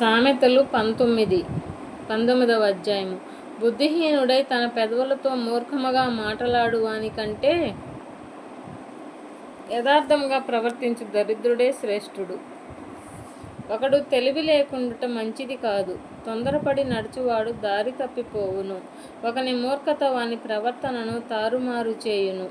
సామెతలు పంతొమ్మిది. పంతొమ్మిదవ అధ్యాయము. బుద్ధిహీనుడై తన పెదవులతో మూర్ఖముగా మాటలాడువాని కంటే యథార్థంగా ప్రవర్తించు దరిద్రుడే శ్రేష్ఠుడు. ఒకడు తెలివి లేకుండా మంచిది కాదు. తొందరపడి నడుచువాడు దారి తప్పిపోవును. ఒకని మూర్ఖత వాని ప్రవర్తనను తారుమారు చేయును.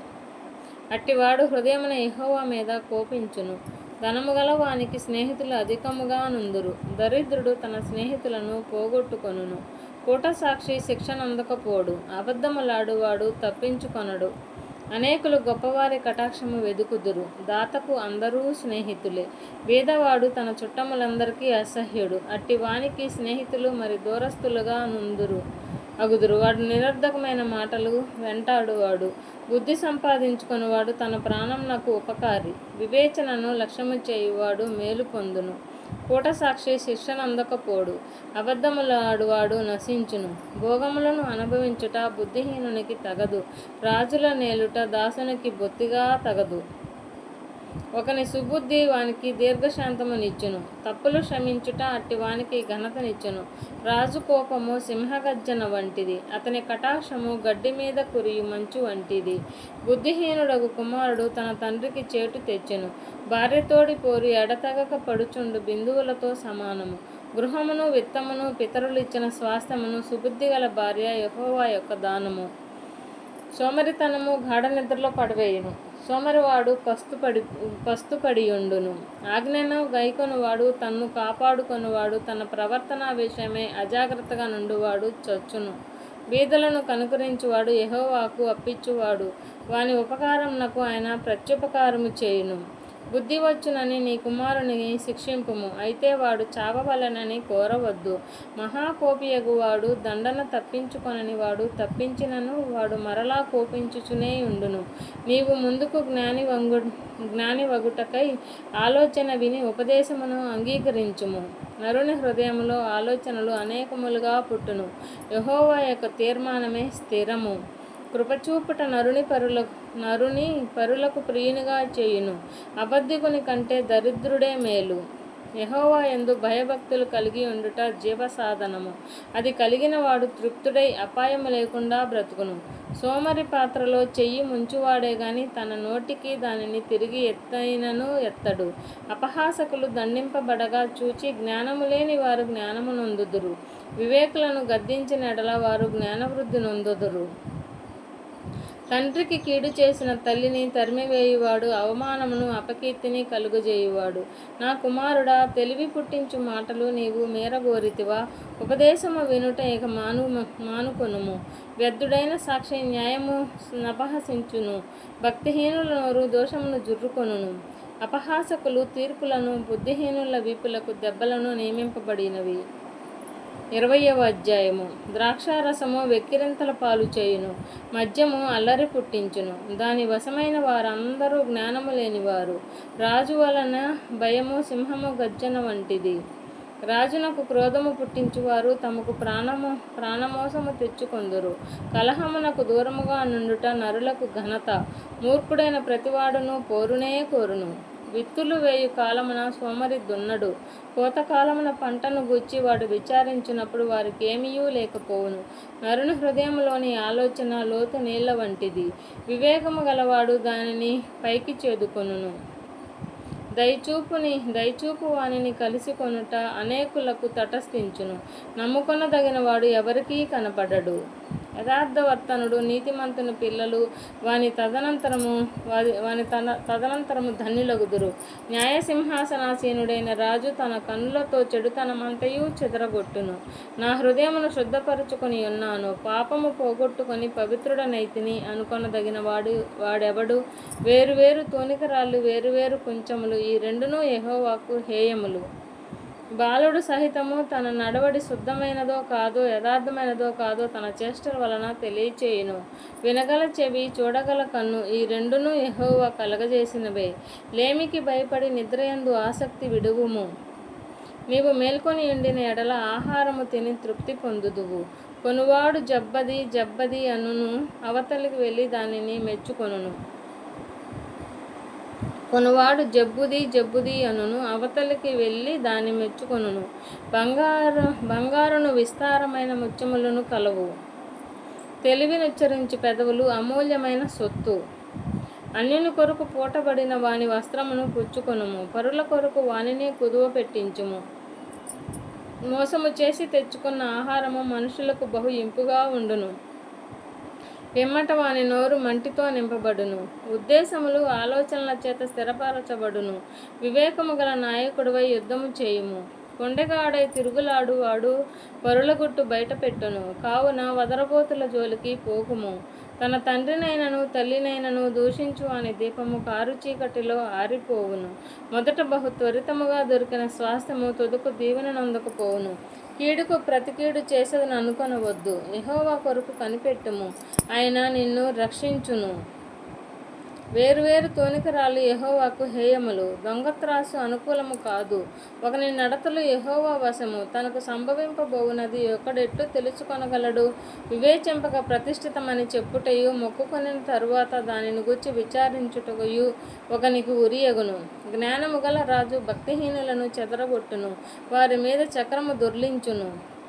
అట్టివాడు హృదయమున ఇహోవా మీద కోపించును. ధనము గలవానికి స్నేహితులు అధికముగా నుందురు. దరిద్రుడు తన స్నేహితులను పోగొట్టుకొనును. కూటసాక్షి శిక్షణ అందకపోడు అబద్ధములాడువాడు తప్పించుకొనడు. అనేకులు గొప్పవారి కటాక్షము వెదుకుదురు. దాతకు అందరూ స్నేహితులే. వేదవాడు తన చుట్టములందరికీ అసహ్యుడు. అట్టి వానికి స్నేహితులు మరి దూరస్తులుగా నుందురు. అగుదురు. వాడు నిరర్ధకమైన మాటలు వెంటాడువాడు బుద్ధి సంపాదించుకునివాడు తన ప్రాణం నాకు ఉపకారి. వివేచనను లక్ష్యము చేయువాడు మేలు పొందును. కూట సాక్షి శిక్షణ అందకపోడు అబద్ధములాడువాడు నశించును. భోగములను అనుభవించుట బుద్ధిహీనునికి తగదు. రాజుల నేలుట దాసునికి బొత్తిగా తగదు. ఒకని సుబుద్ధి వానికి దీర్ఘశాంతమునిచ్చును. తప్పులు క్షమించుట అట్టి వానికి ఘనతనిచ్చును. రాజు కోపము సింహగర్జన వంటిది. అతని కటాక్షము గడ్డి మీద కురియు మంచు వంటిది. బుద్ధిహీనుడగు కుమారుడు తన తండ్రికి చేటు తెచ్చెను. భార్యతోడి పోరి ఎడతగక పడుచుండు బిందువులతో సమానము. గృహమును విత్తమును పితరులు ఇచ్చిన స్వాస్థ్యమును సుబుద్ధి గల భార్య యహోవా యొక్క దానము. సోమరితనము గాఢ నిద్రలో పడవేయును. సోమరివాడు పస్తుపడి పస్తుపడియుండును ఆజ్ఞను గైకొనువాడు తన్ను కాపాడుకొనువాడు తన ప్రవర్తన విషయమే అజాగ్రత్తగా నుండువాడు చచ్చును. బీదలను కనుకరించువాడు యహోవాకు అప్పించువాడు వాని ఉపకారమునకు ఆయన ప్రత్యుపకారము చేయును. బుద్ధి వచ్చునని నీ కుమారుని శిక్షింపుము. అయితే వాడు చావవలనని కోరవద్దు. మహాకోపియగువాడు దండన తప్పించుకొనని వాడు తప్పించినను వాడు మరలా కోపించుచునే ఉండును. నీవు ముందుకు జ్ఞాని వంగు జ్ఞాని వగుటకై ఆలోచన విని ఉపదేశమును అంగీకరించుము. నరుని హృదయములో ఆలోచనలు అనేకములుగా పుట్టును. యహోవా యొక్క తీర్మానమే స్థిరము. కృపచూపుట నరుని పరులకు నరుని పరులకు ప్రియునిగా చేయును. అబద్ధికుని కంటే దరిద్రుడే మేలు. యహోవా ఎందు భయభక్తులు కలిగి ఉండుట జీవ సాధనము అది కలిగిన వాడు తృప్తుడై అపాయము లేకుండా బ్రతుకును. సోమరి పాత్రలో చెయ్యి ముంచువాడే గాని తన నోటికి దానిని తిరిగి ఎత్తైనను ఎత్తడు. అపహాసకులు దండింపబడగా చూచి జ్ఞానము లేని వారు జ్ఞానము నొందుదురు. వివేకులను గద్దించిన ఎడల వారు జ్ఞానవృద్ధి నొందుదురు. తండ్రికి కీడు చేసిన తల్లిని తరిమివేయువాడు అవమానమును అపకీర్తిని కలుగజేయువాడు. నా కుమారుడా తెలివి పుట్టించు మాటలు నీవు మేరగోరితివా. ఉపదేశము వినుట ఇక మాను మానుకొనుము. వ్యర్థుడైన సాక్షి న్యాయము నపహసించును. భక్తిహీనుల నోరు దోషమును జుర్రుకొనును. అపహాసకులు తీర్పులను బుద్ధిహీనుల వీపులకు దెబ్బలను నియమింపబడినవి. ఇరవయవ అధ్యాయము. ద్రాక్షారసము వెక్కిరింతల పాలు చేయును. మద్యము అల్లరి పుట్టించును. దాని వశమైన వారందరూ జ్ఞానము లేనివారు. రాజు వలన భయము సింహము గర్జన వంటిది. రాజునకు క్రోధము పుట్టించువారు తమకు ప్రాణము ప్రాణమోసము తెచ్చుకొందురు. కలహమునకు దూరముగా నుండుట నరులకు ఘనత. మూర్ఖుడైన ప్రతివాడును పోరునే కోరును. విత్తులు వేయు కాలమున సోమరి దున్నడు. కోతకాలమున పంటను గుచ్చి వాడు విచారించినప్పుడు వారికి ఏమీయూ లేకపోవును. నరుని హృదయంలోని ఆలోచన లోతు నీళ్ళ వంటిది. వివేకము గలవాడు దానిని పైకి చేదుకొనును. దయచూపుని దయచూపు వానిని కలిసి కొనుట అనేకులకు తటస్థించును. నమ్ముకొనదగిన వాడు ఎవరికీ కనపడడు. యథార్థవర్తనుడు నీతిమంతుని పిల్లలు వాని తదనంతరము వారి వాని తన తదనంతరము ధన్యులగుదురు. న్యాయసింహాసనాసీనుడైన రాజు తన కన్నులతో చెడుతనమంతయు చెదరగొట్టును. నా హృదయమును శుద్ధపరుచుకొని ఉన్నాను. పాపము పోగొట్టుకొని పవిత్రుడనైతిని అనుకొనదగిన వాడు వాడెవడు? వేరువేరు తూనికరాళ్ళు వేరువేరు కుంచములు ఈ రెండునూ యహోవాకు హేయములు. బాలుడు సహితము తన నడవడి శుద్ధమైనదో కాదో యథార్థమైనదో కాదో తన చేష్టల వలన తెలియచేయును. వినగల చెవి చూడగల కన్ను ఈ రెండును ఎహోవ కలగజేసినవే. లేమికి భయపడి నిద్రయందు ఆసక్తి విడువుము. నీవు మేల్కొని ఉండిన ఎడల ఆహారము తిని తృప్తి పొందుదువు. కొనువాడు జబ్బది జబ్బది అనును అవతలికి వెళ్ళి దానిని మెచ్చుకొనును. కొనువాడు జబ్బుది జబ్బుది అనును అవతలికి వెళ్ళి దాన్ని మెచ్చుకొనును. బంగారు బంగారును విస్తారమైన ముత్యములను కలవు. తెలివినుచ్చరించి పెదవులు అమూల్యమైన సొత్తు. అన్యుని కొరకు పూటబడిన వాని వస్త్రమును పుచ్చుకొనుము. పరుల కొరకు వానిని కుదువ పెట్టించుము. మోసము చేసి తెచ్చుకున్న ఆహారము మనుషులకు బహు ఇంపుగా ఉండును. పిమ్మట వాని నోరు మంటితో నింపబడును. ఉద్దేశములు ఆలోచనల చేత స్థిరపరచబడును. వివేకము గల నాయకుడివై యుద్ధము చేయుము. కొండగాడై తిరుగులాడు వాడు పరులగుట్టు బయట పెట్టును. కావున వదరబోతుల జోలికి పోకుము. తన తండ్రినైనను తల్లినైనను దూషించు అని దీపము కారు చీకటిలో ఆరిపోవును. మొదట బహు త్వరితముగా దొరికిన స్వాస్థ్యము తుదుకు దీవెనందకపోవును కీడుకు ప్రతికీడు చేసేదని అనుకొనవద్దు యహోవా కొరకు కనిపెట్టుము. ఆయన నిన్ను రక్షించును. వేరువేరు తోనికరాలు యహోవాకు హేయములు. దొంగత్రాసు అనుకూలము కాదు. ఒకని నడతలు యహోవా వశము. తనకు సంభవింపబోవునది ఒకడెట్టు తెలుసుకొనగలడు? వివేచింపక ప్రతిష్ఠితమని చెప్పుటయు మొక్కుకొనిన తరువాత దానిని గుర్చి విచారించుటయు ఒకనికి ఉరియగును జ్ఞానము గల రాజు భక్తిహీనులను చెదరగొట్టును. వారి మీద చక్రము దొర్లించును.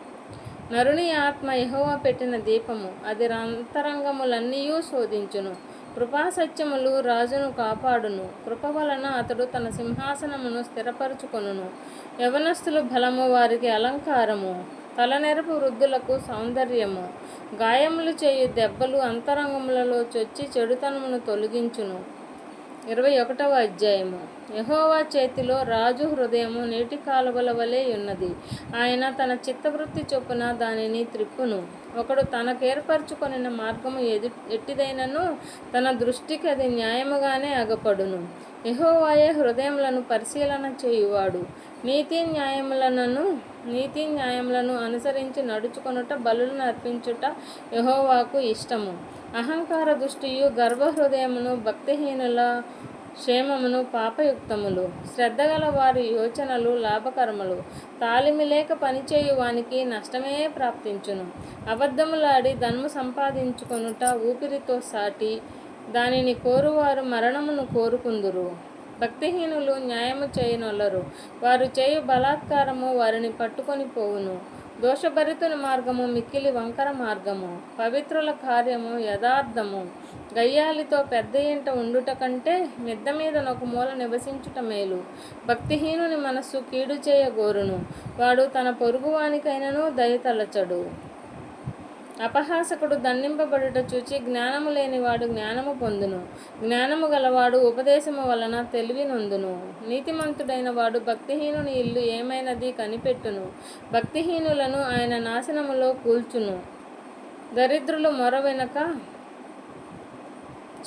నరుని ఆత్మ యహోవా పెట్టిన దీపము. అది అంతరంగములన్నీ శోధించును. కృపాసత్యములు రాజును కాపాడును. కృప వలన అతడు తన సింహాసనమును స్థిరపరుచుకొనును. యవనస్తులు బలము వారికి అలంకారము. తలనెరపు వృద్ధులకు సౌందర్యము. గాయములు చేయు దెబ్బలు అంతరంగములలో చొచ్చి చెడుతనమును తొలగించును. ఇరవై ఒకటవ అధ్యాయము. యహోవా చేతిలో రాజు హృదయము నీటి కాలువల వలె ఉన్నది. ఆయన తన చిత్తవృత్తి చొప్పున దానిని త్రిప్పును. ఒకడు తనకు ఏర్పరచుకొనిన మార్గము ఎది ఎట్టిదైనను తన దృష్టికి అది న్యాయముగానే అగపడును. యహోవాయే హృదయములను పరిశీలన చేయువాడు. నీతి న్యాయములను నీతి న్యాయములను అనుసరించి నడుచుకొనుట బలులను అర్పించుట యహోవాకు ఇష్టము. అహంకార దృష్టియు గర్భహృదయమును భక్తిహీనుల క్షేమమును పాపయుక్తములు. శ్రద్ధగల వారి యోచనలు లాభకరములు. తాలిమి లేక పనిచేయు వానికి నష్టమే ప్రాప్తించును. అబద్ధములాడి ధనము సంపాదించుకొనుట ఊపిరితో సాటి దానిని కోరువారు మరణమును కోరుకుందురు. భక్తిహీనులు న్యాయము చేయనొల్లరు. వారు చేయు బలాత్కారము వారిని పట్టుకొని పోవును. దోషభరితుని మార్గము మిక్కిలి వంకర మార్గము పవిత్రుల కార్యము యథార్థము. గయ్యాలితో పెద్ద ఇంట ఉండుట కంటే మిద్ద మీద ఒక మూల నివసించుట మేలు. భక్తిహీనుని మనస్సు కీడు చేయగోరును. వాడు తన పొరుగువానికైనను దయతలచడు అపహాసకుడు దండింపబడుట చూచి జ్ఞానము లేనివాడు జ్ఞానము పొందును. జ్ఞానము గలవాడు ఉపదేశము వలన తెలివి నొందును. నీతిమంతుడైన వాడు భక్తిహీనుని ఇల్లు ఏమైనది కనిపెట్టును. భక్తిహీనులను ఆయన నాశనములో కూల్చును. దరిద్రులు మొర వెనక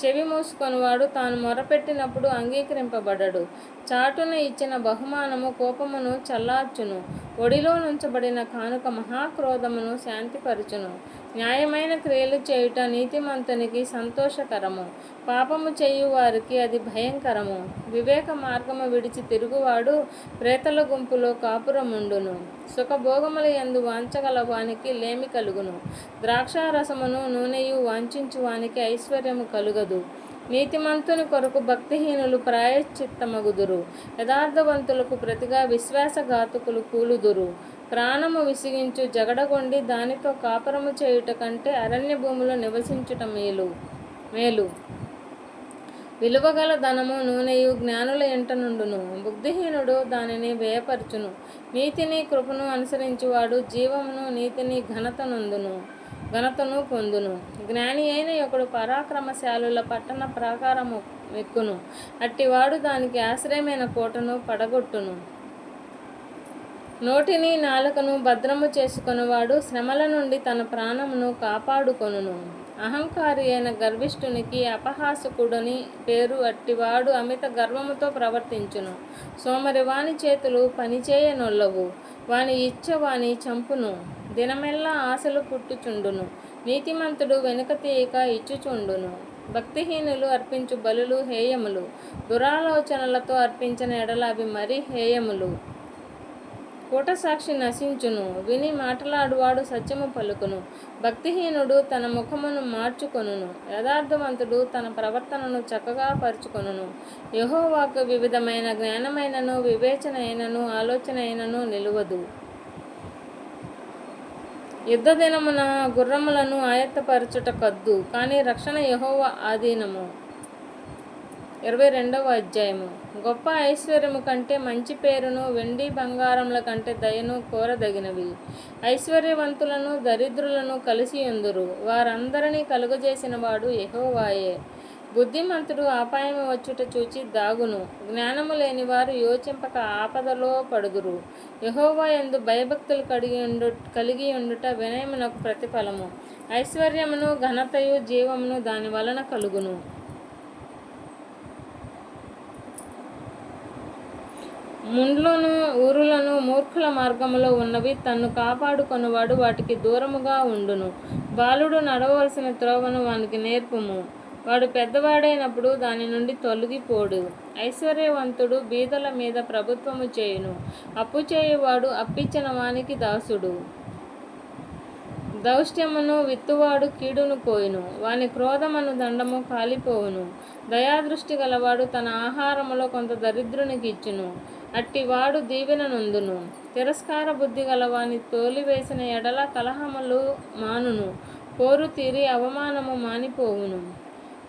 చెవి మూసుకొనివాడు తాను మొరపెట్టినప్పుడు అంగీకరింపబడడు. చాటున ఇచ్చిన బహుమానము కోపమును చల్లార్చును. ఒడిలో నుంచబడిన కానుక మహాక్రోధమును శాంతిపరచును. న్యాయమైన క్రియలు చేయుట నీతిమంతునికి సంతోషకరము. పాపము చేయు వారికి అది భయంకరము. వివేక మార్గము విడిచి తిరుగువాడు ప్రేతల గుంపులో కాపురముండును. సుఖభోగముల ఎందు వాంచగల వానికి లేమి కలుగును. ద్రాక్షారసమును నూనెయు వాంఛించు వానికి ఐశ్వర్యము కలుగదు. నీతిమంతుని కొరకు భక్తిహీనులు ప్రాయశ్చిత్తమగుదురు. యథార్థవంతులకు ప్రతిగా విశ్వాసఘాతుకులు కూలుదురు. ప్రాణము విసిగించు జగడగొండి దానితో కాపురము చేయుట కంటే అరణ్య భూమిలో నివసించుట మేలు మేలు. విలువగల ధనము నూనెయు జ్ఞానుల ఎంట నుండును. బుద్ధిహీనుడు దానిని వ్యయపరచును. నీతిని కృపను అనుసరించువాడు జీవమును నీతిని ఘనత నందును ఘనతను పొందును. జ్ఞాని అయిన ఒకడు పరాక్రమశాలుల పట్టణ ప్రాకారము ఎక్కును అట్టివాడు దానికి ఆశ్రయమైన కోటను పడగొట్టును. నోటిని నాలుకను భద్రము చేసుకునివాడు శ్రమల నుండి తన ప్రాణమును కాపాడుకొనును. అహంకారి అయిన గర్విష్ఠునికి అపహాసకుడని పేరు అట్టివాడు అమిత గర్వముతో ప్రవర్తించును. సోమరివాని చేతులు పనిచేయనొల్లవు. వాని ఇచ్చ వాని చంపును. దినమెల్లా ఆశలు పుట్టుచుండును. నీతిమంతుడు వెనుక తీయక ఇచ్చుచుండును. భక్తిహీనులు అర్పించు బలులు హేయములు. దురాలోచనలతో అర్పించిన ఎడల అవి మరీ హేయములు. కూటసాక్షి నశించును విని మాటలాడువాడు సత్యము పలుకును. భక్తిహీనుడు తన ముఖమును మార్చుకొనును. యథార్థవంతుడు తన ప్రవర్తనను చక్కగా పరుచుకొనును. యహోవాకు వివిధమైన జ్ఞానమైనను వివేచన అయినను ఆలోచన అయినను నిలువదు. యుద్ధ దినమున గుర్రములను ఆయత్తపరచుట కద్దు కానీ రక్షణ యహోవ ఆధీనము. ఇరవై రెండవ అధ్యాయము. గొప్ప ఐశ్వర్యము కంటే మంచి పేరును వెండి బంగారముల కంటే దయను కోరదగినవి. ఐశ్వర్యవంతులను దరిద్రులను కలిసి ఎందురు వారందరినీ కలుగజేసిన వాడు యెహోవాయే. బుద్ధిమంతుడు అపాయము వచ్చుట చూచి దాగును. జ్ఞానము లేని వారు యోచింపక ఆపదలో పడుదురు. యహోవా ఎందు భయభక్తులు కలిగి ఉండు కలిగి ఉండుట వినయమునకు ప్రతిఫలము. ఐశ్వర్యమును ఘనతయు జీవమును దాని వలన కలుగును. ముండ్లను ఊరులను మూర్ఖుల మార్గములో ఉన్నవి తన్ను కాపాడుకొనువాడు వాటికి దూరముగా ఉండును. బాలుడు నడవలసిన త్రోవను వానికి నేర్పుము. వాడు పెద్దవాడైనప్పుడు దాని నుండి తొలగిపోడు. ఐశ్వర్యవంతుడు బీదల మీద ప్రభుత్వము చేయును. అప్పు చేయువాడు అప్పిచ్చిన వానికి దాసుడు. దౌష్ట్యమును విత్తువాడు కీడును కోయును. వాని క్రోధమను దండము కాలిపోవును. దయాదృష్టి గలవాడు తన ఆహారములో కొంత దరిద్రునికి ఇచ్చును అట్టివాడు దీవెన నందును తిరస్కార బుద్ధి గలవాని తోలివేసిన ఎడల కలహములు మానును. పోరు తీరి అవమానము మానిపోవును.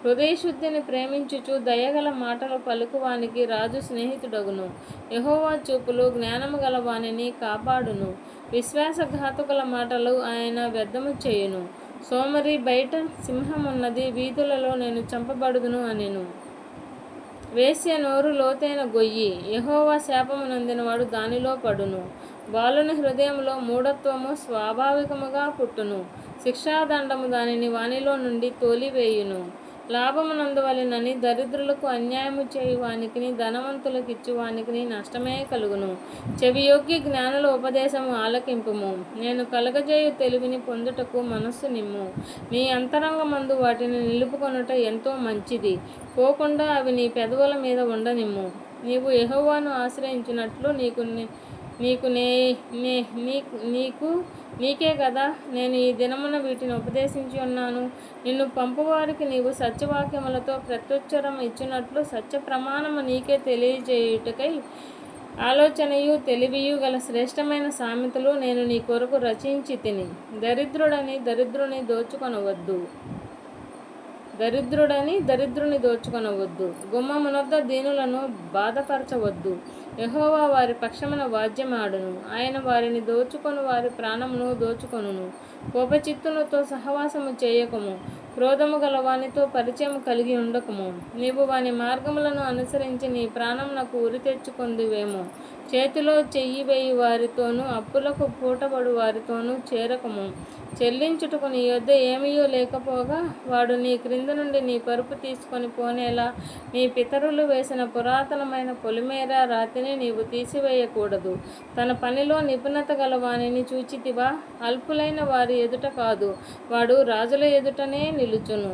హృదయశుద్ధిని ప్రేమించుచు దయగల మాటలు పలుకువానికి రాజు స్నేహితుడగును. యహోవా చూపులు జ్ఞానము గల వానిని కాపాడును. విశ్వాసఘాతుకుల మాటలు ఆయన వ్యర్థము చేయును. సోమరి బయట సింహమున్నది వీధులలో నేను చంపబడుదును అనెను. వేశ్య నోరు లోతైన గొయ్యి. యహోవా శాపము నందినవాడు దానిలో పడును. బాలుని హృదయంలో మూఢత్వము స్వాభావికముగా పుట్టును. శిక్షాదండము దానిని వానిలో నుండి తోలివేయును. లాభమునందువలనని దరిద్రులకు అన్యాయము చేయువానికి ధనవంతులకు ఇచ్చువానికి నష్టమే కలుగును. చెవియోగ్య జ్ఞానుల ఉపదేశము ఆలకింపుము. నేను కలగజేయు తెలివిని పొందుటకు మనస్సు నిమ్ము. నీ అంతరంగమందు వాటిని నిలుపుకొనుట ఎంతో మంచిది. పోకుండా అవి నీ పెదవుల మీద ఉండనిమ్ము. నీవు యెహోవాను ఆశ్రయించినట్లు నీకు నీకు నే నే- నీకు నీకే కదా నేను ఈ దినమున వీటిని ఉపదేశించి ఉన్నాను. నిన్ను పంపువారికి నీవు సత్యవాక్యములతో ప్రత్యుత్తరం ఇచ్చినట్లు సత్య ప్రమాణము నీకే తెలియజేయుటకై ఆలోచనయు తెలివియు గల శ్రేష్టమైన సామెతలు నేను నీ కొరకు రచించి తిని. దరిద్రుడని దరిద్రుని దోచుకొనవద్దు. దరిద్రుడని దరిద్రుని దోచుకొనవద్దు. గుమ్మమునొద్ద దీనులను బాధపరచవద్దు. యహోవా వారి పక్షమున వాద్యమాడును. ఆయన వారిని దోచుకొని వారి ప్రాణమును దోచుకొనును. కోపచిత్తులతో సహవాసము చేయకము. క్రోధము గల వానితో పరిచయం కలిగి ఉండకము. నీవు వాని మార్గములను అనుసరించి నీ ప్రాణమునకు ఉరి తెచ్చుకొందువేమో. చేతిలో చెయ్యి వేయి వారితోనూ అప్పులకు పూటబడు వారితోనూ చేరకము. చెల్లించుటకు నీ యొద్ద ఏమీయో లేకపోగా వాడు నీ క్రింద నుండి నీ పరుపు తీసుకొని పోనేలా నీ పితరులు వేసిన పురాతనమైన పొలిమేర రాతిని నీవు తీసివేయకూడదు. తన పనిలో నిపుణత గల వానిని చూచితివా? అల్పులైన వారి ఎదుట కాదు వాడు రాజుల ఎదుటనే నిలుచును.